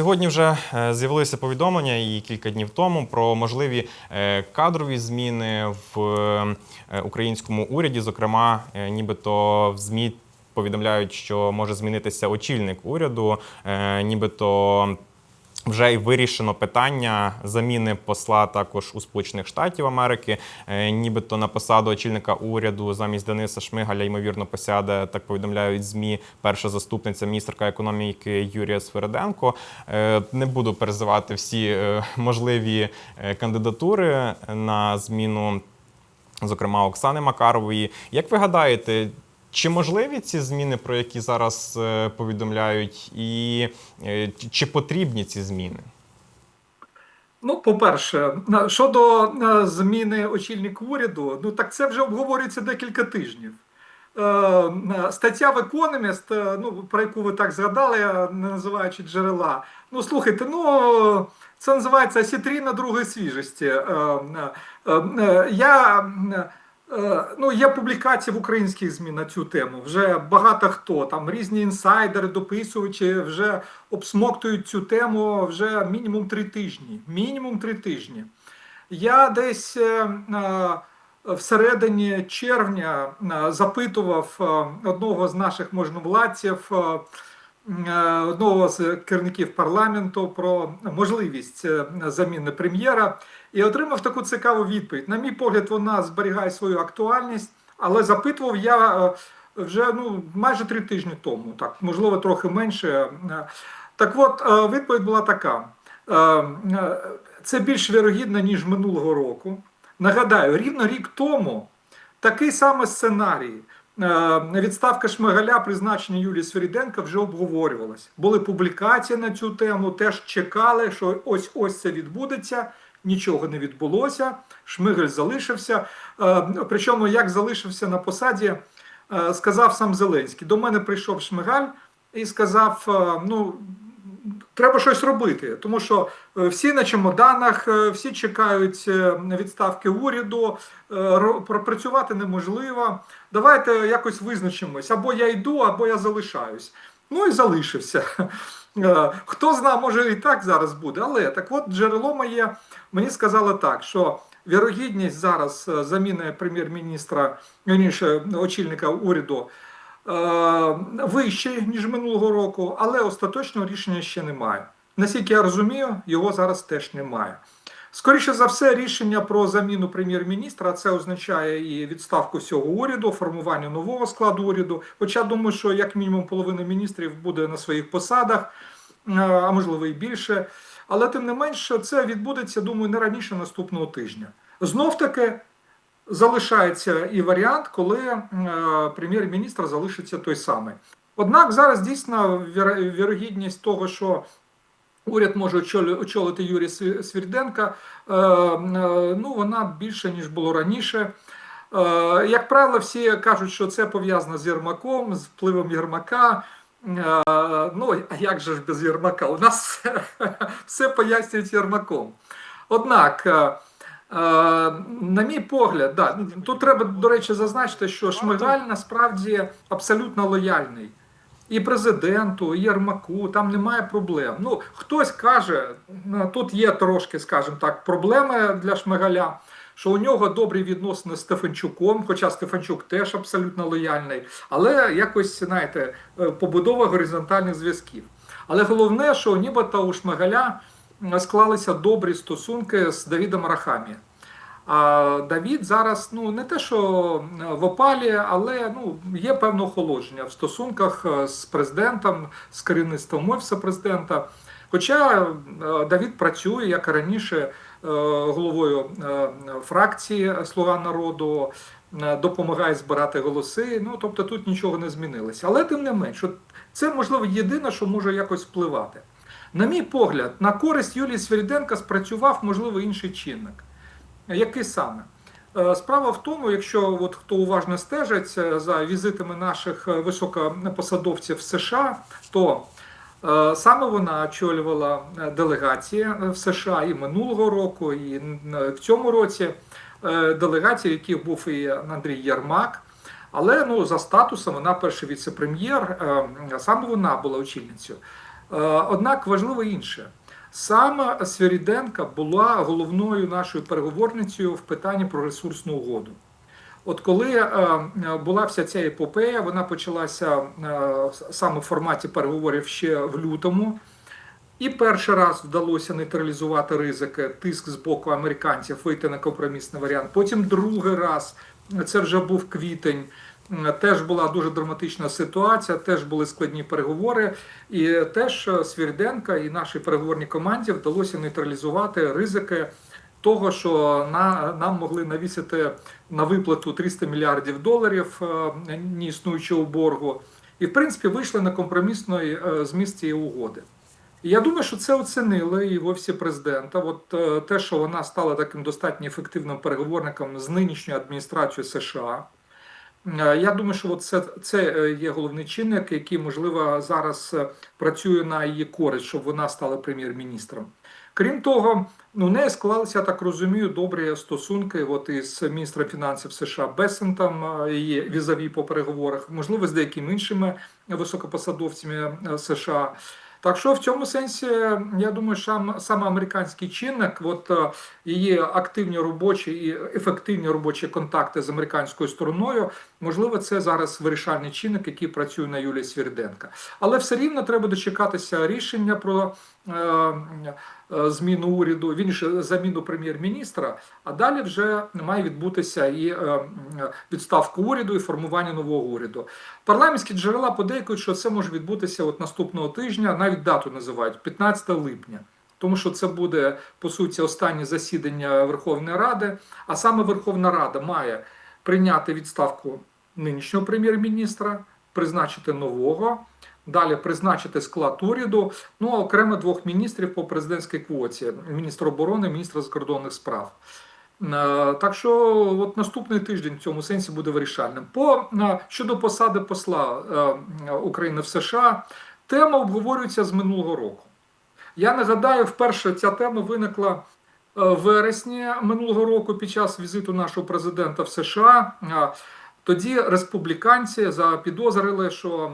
Сьогодні вже е, з'явилися повідомлення і кілька днів тому про можливі е, кадрові зміни в е, українському уряді. Зокрема, нібито в ЗМІ повідомляють, що може змінитися очільник уряду, нібито. Вже й вирішено питання заміни посла також у Сполучених Штатів Америки. Е, Нібито на посаду очільника уряду замість Дениса Шмигаля ймовірно посяде, так повідомляють змі. Перша заступниця міністерка економіки Юрія Свериденко. Е, Не буду перезивати всі е, можливі кандидатури на зміну, зокрема Оксани Макарової. Як ви гадаєте? Чи можливі ці зміни, про які зараз е, повідомляють, і е, чи- потрібні ці зміни? Ну, по-перше, щодо е, зміни очільника уряду, ну так це вже обговорюється декілька тижнів. Стаття в Economist, ну, про яку ви так згадали, не називаючи джерела. Ну, слухайте, ну це називається сітріна другої свіжості. Я Ну, є публікації в українських ЗМІ на цю тему. Вже багато хто там різні інсайдери, дописувачі вже обсмоктують цю тему вже мінімум три тижні. Мінімум три тижні. Я десь е, е, всередині червня е, запитував е, одного з наших можновладців, е, е, одного з керівників парламенту про можливість е, заміни прем'єра і отримав таку цікаву відповідь. На мій погляд, вона зберігає свою актуальність, але запитував я е, вже ну, майже три тижні тому, так, можливо, трохи менше. Е, Так от, е, відповідь була така: Е, е, це більш вірогідно, ніж минулого року. Нагадаю, рівно рік тому такий самий сценарій. Е, Відставка Шмигаля, призначення Юлії Свиріденка вже обговорювалась. Були публікації на цю тему, теж чекали, що ось ось це відбудеться. Нічого не відбулося. Шмигаль залишився. Е, Причому, як залишився на посаді, е, сказав сам Зеленський. До мене прийшов Шмигаль і сказав: ну. Треба щось робити, тому що е, всі на чемоданах, е, всі чекають е, відставки уряду, пропрацювати неможливо. Давайте якось визначимось: або я йду, або я залишаюсь. Ну і залишився. Хто зна, може і так зараз буде. Але так от джерело моє мені сказало так, що вірогідність зараз заміни прем'єр-міністра, очільника уряду вищий, ніж минулого року, але остаточного рішення ще немає. Наскільки я розумію, його зараз теж немає. Скоріше за все, рішення про заміну прем'єр-міністра це означає і відставку всього уряду, формування нового складу уряду. Хоча думаю, що як мінімум половина міністрів буде на своїх посадах, е, а можливо і більше. Але тим не менше, це відбудеться, думаю, не раніше наступного тижня. Знов таки залишається і варіант, коли е, прем'єр-міністр залишиться той самий. Однак зараз дійсно вірогідність того, що уряд може очолити Юрій Сві- Свірденка, е, е, ну вона більше ніж було раніше. Як правило, всі кажуть, що це пов'язано з Єрмаком, з впливом Єрмака. Ну, а як же ж без Єрмака? У нас все, все пояснюють Єрмаком. Однак, на мій погляд, да, тут треба, до речі, зазначити, що Шмигаль насправді абсолютно лояльний. І президенту, і Єрмаку, там немає проблем. Ну, хтось каже, ну, тут є трошки, скажімо так, проблеми для Шмигаля, що у нього добрі відносини з Стефанчуком, хоча Стефанчук теж абсолютно лояльний, але якось, знаєте, е, побудова горизонтальних зв'язків. Але головне, що нібито у Шмигаля склалися добрі стосунки з Давідом Рахамі. А Давід зараз ну не те, що в опалі, але ну є певне охолодження в стосунках е, з президентом, з керівництвом офісу президента. Хоча е, Давід працює як і раніше е, головою е, фракції Слуга народу, е, допомагає збирати голоси. Ну тобто тут нічого не змінилося. Але тим не менш, це можливо єдине, що може якось впливати. На мій погляд, на користь Юлії Свиріденка спрацював можливо інший чинник. Який саме? Е, Справа в тому, якщо от хто уважно стежить е, за візитами наших е, високопосадовців в США, то саме вона очолювала делегації в США і минулого року, і в цьому році делегації, в яких був і Андрій Єрмак. Але ну за статусом вона перший віце-прем'єр, саме вона була очільницею. Однак важливо інше. Саме Свиріденка була головною нашою переговорницею в питанні про ресурсну угоду. От коли е, е, була вся ця епопея, вона почалася е, саме в форматі переговорів ще в лютому. І перший раз вдалося нейтралізувати ризики, тиск з боку американців, вийти на компромісний варіант. Потім другий раз, це вже був квітень. Теж була дуже драматична ситуація, теж були складні переговори, і теж е, Свірденка і нашій переговорній команді вдалося нейтралізувати ризики того, що на, нам могли навісити на виплату 300 мільярдів доларів е, неіснуючого боргу. І, в принципі, вийшли на компромісний е, зміст цієї угоди. І я думаю, що це оцінили і в офісі президента. От те, що вона стала таким достатньо ефективним переговорником з нинішньою адміністрацією США. Е, Я думаю, що це, це е, є головний чинник, який, можливо, зараз е, працює на її користь, щоб вона стала прем'єр-міністром. Крім того, ну, у неї склалися, я так розумію, добрі стосунки от із міністром фінансів США Бесентом, її візаві по переговорах, можливо, з деякими іншими високопосадовцями США. Так що в цьому сенсі, я думаю, що саме американський чинник, от е, її активні робочі і ефективні робочі контакти з американською стороною, можливо, це зараз вирішальний чинник, який працює на Юлії Свірденка. Але все рівно треба дочекатися рішення про е, зміну уряду, він же заміну прем'єр-міністра. А далі вже має відбутися і е, відставка уряду, і формування нового уряду. Парламентські джерела подейкують, що це може відбутися от наступного тижня, навіть дату називають 15 липня. Тому що це буде по суті останнє засідання Верховної Ради. А саме Верховна Рада має прийняти відставку нинішнього прем'єр-міністра, призначити нового, далі призначити склад уряду, ну а окремо двох міністрів по президентській квоті: міністр оборони, міністр закордонних справ. Е, Так що от наступний тиждень в цьому сенсі буде вирішальним. По е, щодо посади посла е, України в США, тема обговорюється з минулого року. Я нагадаю, вперше ця тема виникла в вересні минулого року під час візиту нашого президента в США. Тоді республіканці запідозрили, що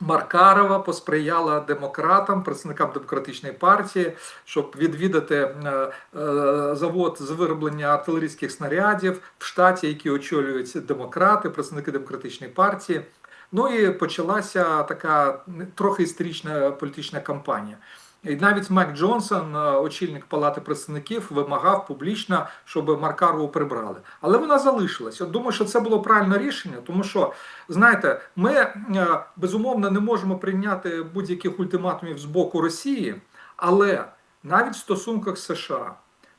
Маркарова посприяла демократам, представникам демократичної партії, щоб відвідати е, е, завод з вироблення артилерійських снарядів в штаті, який очолюють демократи, представники демократичної партії. Ну і почалася така трохи історична політична кампанія. І навіть Мак Джонсон, е, очільник Палати представників, вимагав публічно, щоб Маркарову прибрали. Але вона залишилась. От думаю, що це було правильне рішення, тому що, знаєте, ми е, безумовно не можемо прийняти будь-яких ультиматумів з боку Росії, але навіть в стосунках США.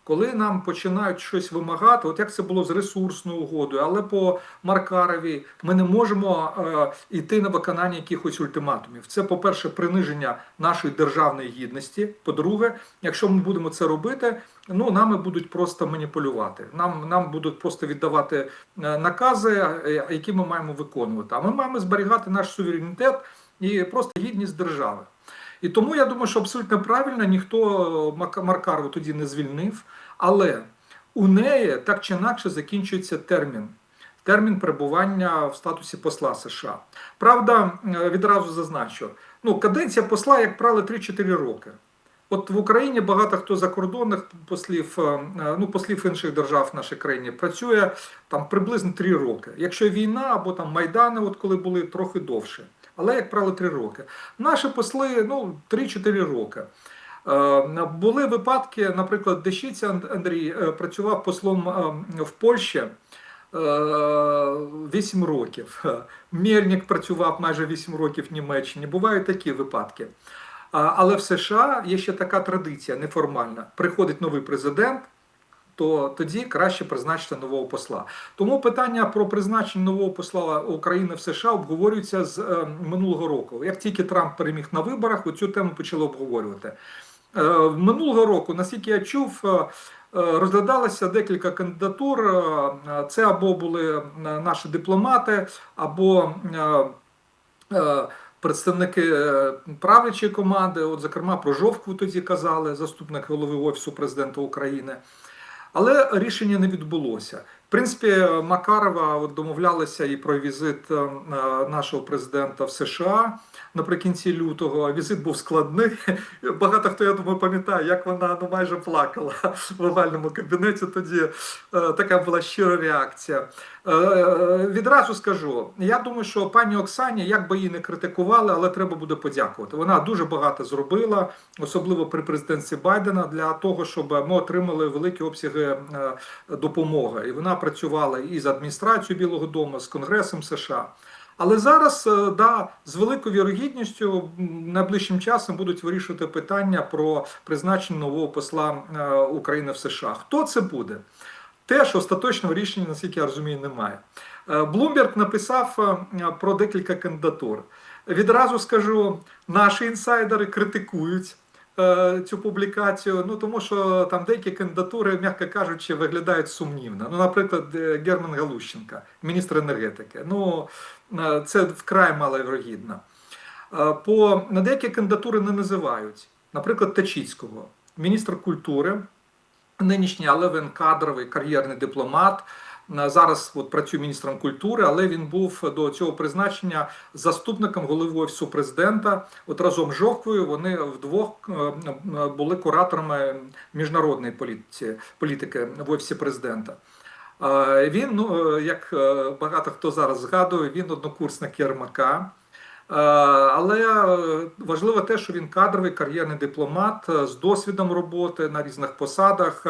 Коли нам починають щось вимагати, от як це було з ресурсною угодою, але по Маркарові ми не можемо е, йти на виконання якихось ультиматумів. Це, по-перше, приниження нашої державної гідності. По-друге, якщо ми будемо це робити, ну нами будуть просто маніпулювати. Нам, нам будуть просто віддавати е, накази, е, які ми маємо виконувати. А ми маємо зберігати наш суверенітет і просто гідність держави. І тому я думаю, що абсолютно правильно ніхто Мак- Маркарову тоді не звільнив, але у неї так чи інакше закінчується термін. Термін перебування в статусі посла США. Правда, відразу зазначу, ну, каденція посла, як правило, 3-4 роки. От в Україні багато хто закордонних послів, е, е, ну послів інших держав в нашій країні працює там приблизно 3 роки. Якщо війна або там майдани, от коли були трохи довше, але як правило 3 роки. Наші посли ну 3-4 роки. Е, Були випадки, наприклад, Дещиця Андрій е, працював послом е, в Польщі. 8 років. Мєрнік працював майже 8 років в Німеччині. Бувають такі випадки. Але в США є ще така традиція неформальна. Приходить новий президент, то тоді краще призначити нового посла. Тому питання про призначення нового посла України в США обговорюється з минулого року. Як тільки Трамп переміг на виборах, цю тему почали обговорювати. Е, минулого року, наскільки я чув, е, е, розглядалося декілька кандидатур. Це або були наші дипломати, або представники правлячої команди, от, зокрема, про Жовкву тоді казали, заступник голови Офісу президента України. Але рішення не відбулося. Принципі, Макарова от домовлялися і про візит е, нашого президента в США наприкінці лютого. Візит був складний. Багато хто, я думаю, пам'ятає, як вона ну, майже плакала в овальному кабінеті. Тоді е, така була щира реакція. Е, е, Відразу скажу, я думаю, що пані Оксані, як би її не критикували, але треба буде подякувати. Вона дуже багато зробила, особливо при президенці Байдена, для того, щоб ми отримали великі обсяги е, допомоги. І вона працювала і з адміністрацією Білого Дому, з Конгресом США. Але зараз да, з великою вірогідністю найближчим часом будуть вирішувати питання про призначення нового посла України в США. Хто це буде? Теж остаточного рішення, наскільки я розумію, немає. Е, Блумберг написав е, про декілька кандидатур. Відразу скажу, наші інсайдери критикують е, цю публікацію, ну тому що там деякі кандидатури, м'яко кажучи, виглядають сумнівно. Ну, наприклад, Герман Галущенка, міністр енергетики. Ну це вкрай маловірогідно. По на деякі кандидатури не називають. Наприклад, Тачіцького, міністр культури, нинішній, але він кадровий кар'єрний дипломат. Зараз от працює міністром культури, але він був до цього призначення заступником голови офісу президента. От разом з Жовквою вони вдвох е, е, були кураторами міжнародної політики, політики в офісі президента. Е, Він, ну як багато хто зараз згадує, він однокурсник Єрмака. Е, Але е, важливо те, що він кадровий кар'єрний дипломат е, з досвідом роботи на різних посадах.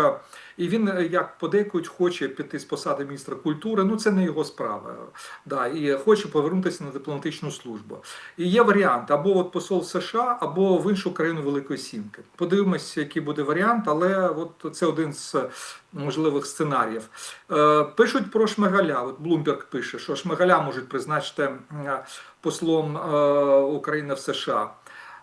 І він, е, як подейкують, хоче піти з посади міністра культури. Ну це не його справа. Да, і хоче повернутися на дипломатичну службу. І є варіант або от посол США, або в іншу країну Великої Сімки. Подивимось, який буде варіант, але от це один з можливих сценаріїв. Е, Пишуть про Шмигаля. От Блумберг пише, що Шмигаля можуть призначити послом е, України в США.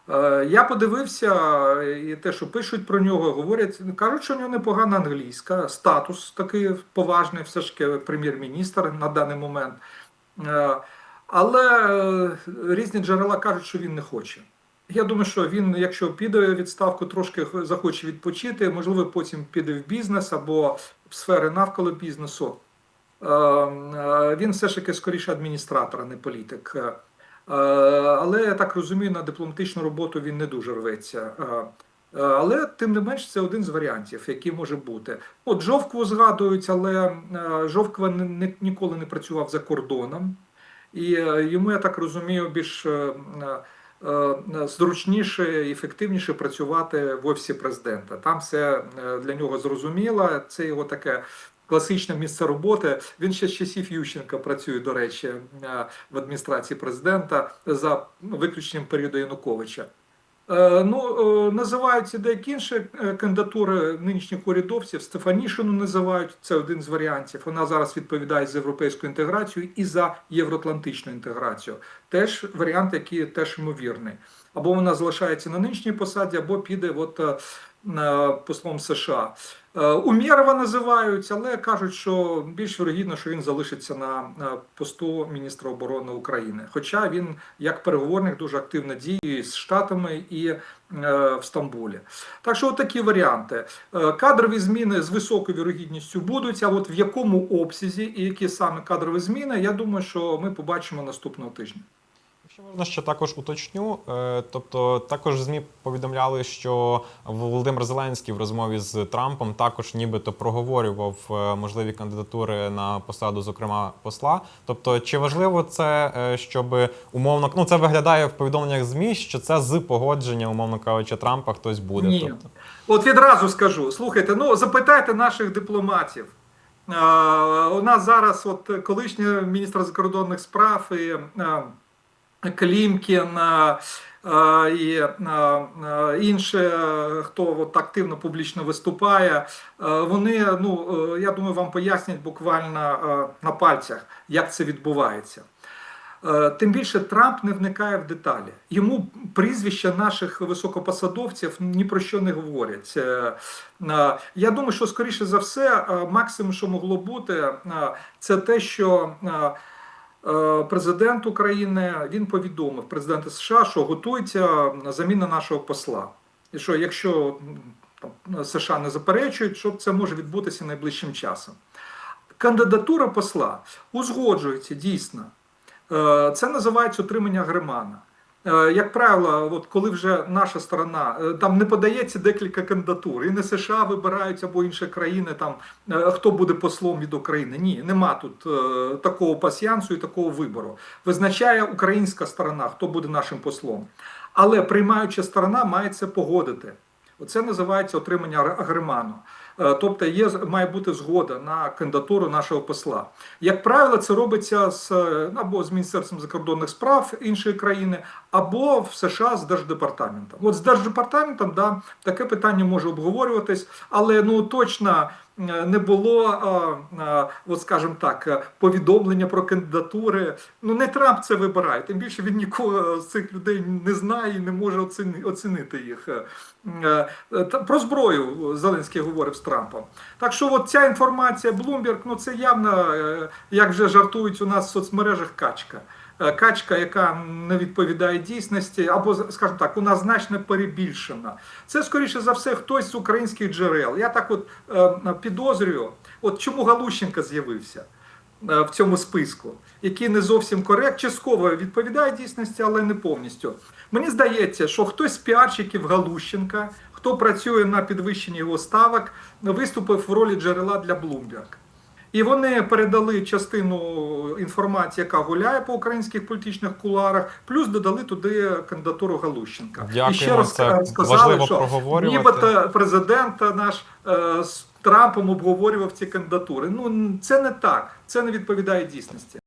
Е, Я подивився, і те, що пишуть про нього, говорять, кажуть, що у нього непогана англійська, статус такий поважний, все ж таки прем'єр-міністр на даний момент. Е, Але е, різні джерела кажуть, що він не хоче. Я думаю, що він, якщо піде відставку, трошки захоче відпочити, можливо, потім піде в бізнес або в сфери навколо бізнесу. Е, е, Він все ж таки скоріше адміністратор, а не політик. Е, Але я так розумію, на дипломатичну роботу він не дуже рветься. Е, е, Але тим не менш це один з варіантів, який може бути. От Жовкву згадують, але Жовква ніколи не працював за кордоном. І йому, я так розумію, більш зручніше і ефективніше працювати в офісі президента. Там все для нього зрозуміло. Це його таке класичне місце роботи. Він ще з часів Ющенка працює, до речі, е, в адміністрації президента за виключенням періоду Януковича. Е, Ну, е, називаються деякі інші кандидатури нинішніх урядовців. Стефанішину називають це один з варіантів. Вона зараз відповідає за європейську інтеграцію і за євроатлантичну інтеграцію. Теж варіант, який теж ймовірний. Або вона залишається на нинішній посаді, або піде от, послом США. Е, Умєрова називають, але кажуть, що більш вірогідно, що він залишиться на е, посту міністра оборони України. Хоча він як переговорник дуже активно діє з Штатами і е, в Стамбулі. Так що, такі варіанти. Е, Кадрові зміни з високою вірогідністю будуть. А от в якому обсязі і які саме кадрові зміни, я думаю, що ми побачимо наступного тижня. Якщо можна ще також уточню, е, тобто також змі повідомляли, що Володимир Зеленський в розмові з Трампом також нібито проговорював е, можливі кандидатури на посаду, зокрема посла. Тобто, чи важливо це, е, щоб умовно ну це виглядає в повідомленнях змі, що це з погодження, умовно кажучи, Трампа хтось буде. Ні. Тобто, От відразу скажу: слухайте, ну запитайте наших дипломатів. У нас зараз, от колишній міністр закордонних справ і Клімкін е, і е, е, інші, хто от активно публічно виступає, вони, ну я думаю, вам пояснять буквально на пальцях, як це відбувається. Тим більше Трамп не вникає в деталі. Йому прізвища наших високопосадовців ні про що не говорять. Я думаю, що скоріше за все, максимум, що могло бути, це те, що президент України він повідомив президенту США, що готується заміна нашого посла. І що якщо США не заперечують, що це може відбутися найближчим часом. кандидатура посла узгоджується дійсно. Е, Це називається отримання гримана. Е, Як правило, от коли вже наша сторона е, там не подається декілька кандидатур, і не США вибирають або інші країни, там е, хто буде послом від України. Ні, нема тут такого пасіянсу і такого вибору. Визначає українська сторона, хто буде нашим послом. Але приймаюча сторона має це погодити. Оце називається отримання. Е, Тобто є, має бути згода на кандидатуру нашого посла. Як правило, це робиться з е, або з Міністерством закордонних справ іншої країни, або в США з Держдепартаментом. От з Держдепартаментом да, таке питання може обговорюватись, але ну точно е, не було, е, е, от скажімо так, е, повідомлення про кандидатури. Ну не Трамп це вибирає. Тим більше він нікого з цих людей не знає і не може оцінити їх. Е, е, Про зброю Зеленський говорив з Трампом. Так що от ця інформація Bloomberg, ну це явно, е, як вже жартують у нас в соцмережах, качка. Е, Качка, яка не відповідає дійсності, або, скажімо так, вона значно перебільшена. Це, скоріше за все, хтось з українських джерел. Я так от е, підозрюю, от чому Галущенка з'явився е, в цьому списку, який не зовсім корект, частково відповідає дійсності, але не повністю. Мені здається, що хтось з піарщиків Галущенка, хто працює на підвищенні його ставок, виступив в ролі джерела для Bloomberg. І вони передали частину інформації, яка гуляє по українських політичних куларах, плюс додали туди кандидатуру Галущенка. Дякую, і ще раз це сказали, що нібито президент наш е, з Трампом обговорював ці кандидатури. Ну це не так, це не відповідає дійсності.